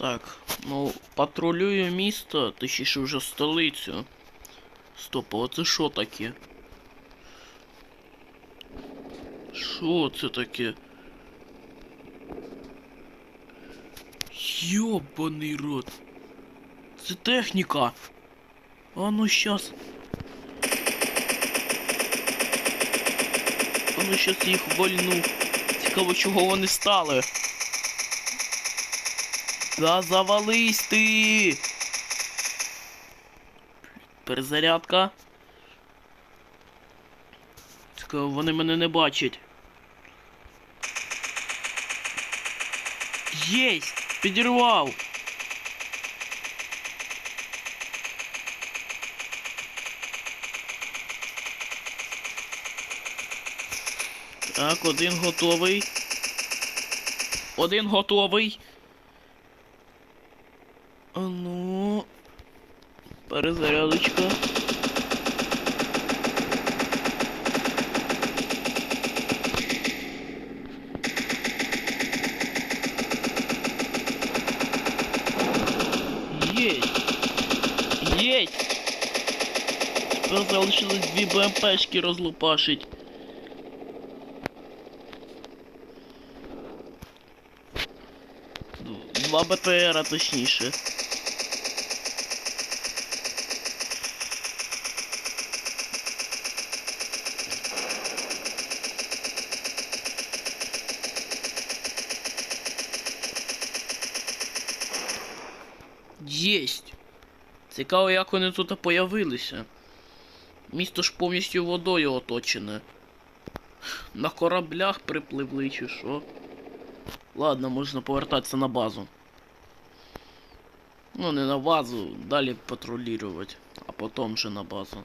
Так, ну, патрулюю місто, точніше вже столицю. Стоп, а це що таке? Що це таке? Йобаний рот. Це техніка. А ну щас. А ну щас їх вольну. Цікаво, чого вони стали. Да завались ти! Перезарядка. Цікаво, вони мене не бачать. Єсть! Підірвав! Так, один готовий. Один готовий. А ну. Перезарядочка. Єсть! Єсть! Тепер залишилось дві БМПшки розлупашить. Два БТРа точніше. Єсть! Цікаво, як вони тут появилися. Місто ж повністю водою оточене. На кораблях припливли чи що. Ладно, можна повертатися на базу. Ну, не на базу, далі патрулювати, а потім вже на базу.